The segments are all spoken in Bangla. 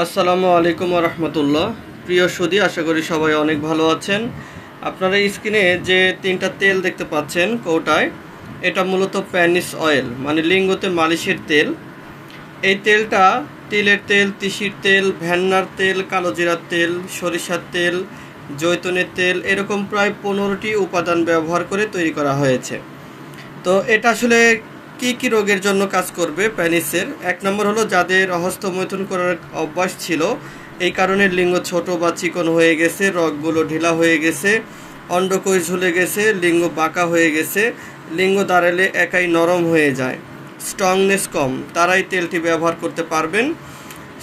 আসসালামু আলাইকুম রহমতুল্লাহ। প্রিয় সুদী, আশা করি সবাই অনেক ভালো আছেন। আপনারা স্ক্রিনে যে তিনটা তেল দেখতে পাচ্ছেন কৌটায়, এটা মূলত প্যানিস অয়েল মানে লিঙ্গতে মালিশের তেল। এই তেলটা তিলের তেল, তিসির তেল, ভ্যান্নার তেল কালো জিরার তেল, সরিষার তেল, জৈতুনের তেল, এরকম প্রায় পনেরোটি উপাদান ব্যবহার করে তৈরি করা হয়েছে। তো এটা আসলে কি কি রোগের জন্য কাজ করবে প্যানিসের? এক নম্বর হলো যাদের অহস্ত মৈথুন করার অভ্যাস ছিল, এই কারণে লিঙ্গ ছোট বা চিকন হয়ে গেছে, রগগুলো ঢিলা হয়ে গেছে, অন্ডকোষ ঝুলে গেছে, লিঙ্গ বাঁকা হয়ে গেছে, লিঙ্গ দাঁড়ালে একাই নরম হয়ে যায়। স্ট্রংনেস কম, তারাই তেলটি ব্যবহার করতে পারবেন।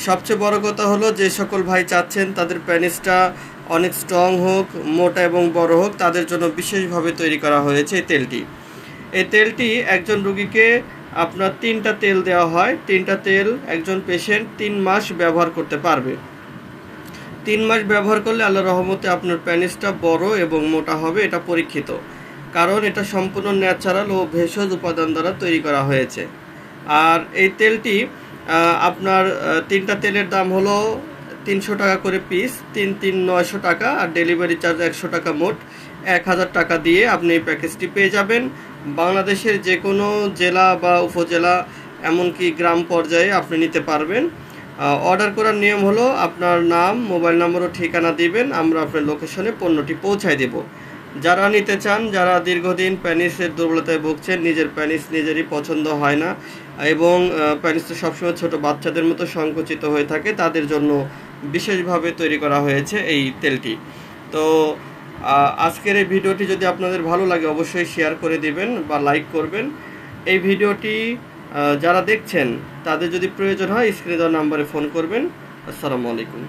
সবচেয়ে বড় কথা হলো যে সকল ভাই চাচ্ছেন তাদের প্যানিসটা অনেক স্ট্রং হোক, মোটা এবং বড় হোক, তাদের জন্য বিশেষভাবে তৈরি করা হয়েছে এই তেলটি। এই তেলটি একজন রুগীকে আপনার তিনটা তেল দেওয়া হয়। তিনটা তেল একজন পেশেন্ট তিন মাস ব্যবহার করতে পারবে। তিন মাস ব্যবহার করলে আল্লাহ রহমতে আপনার প্যানিসটা বড় এবং মোটা হবে, এটা পরীক্ষিত। কারণ এটা সম্পূর্ণ ন্যাচারাল ও ভেষজ উপাদান দ্বারা তৈরি করা হয়েছে। আর এই তেলটি আপনার তিনটা তেলের দাম হলো তিনশো টাকা করে পিস তিন তিন, নয়শো টাকা, আর ডেলিভারি চার্জ একশো টাকা মোট। এক হাজার টাকা দিয়ে আপনি এই প্যাকেজটি পেয়ে যাবেন। বাংলাদেশের যে কোনো জেলা বা উপজেলা, এমনকি গ্রাম পর্যায়ে আপনি নিতে পারবেন। অর্ডার করার নিয়ম হলো আপনার নাম, মোবাইল নম্বর ও ঠিকানা দিবেন, আমরা আপনার লোকেশনে পণ্যটি পৌঁছায় দেব। যারা নিতে চান, যারা দীর্ঘদিন প্যানিসের দুর্বলতায় ভুগছেন, নিজের প্যানিস নিজেরই পছন্দ হয় না এবং প্যানিস তো সবসময় ছোট বাচ্চাদের মতো সংকুচিত হয়ে থাকে, তাদের জন্য বিশেষভাবে তৈরি করা হয়েছে এই তেলটি। তো আজকের এই ভিডিওটি যদি আপনাদের ভালো লাগে, অবশ্যই শেয়ার করে দিবেন বা লাইক করবেন। এই ভিডিওটি যারা দেখছেন, তাদের যদি প্রয়োজন হয় স্ক্রিন দেওয়া নাম্বারে ফোন করবেন। আসসালামু আলাইকুম।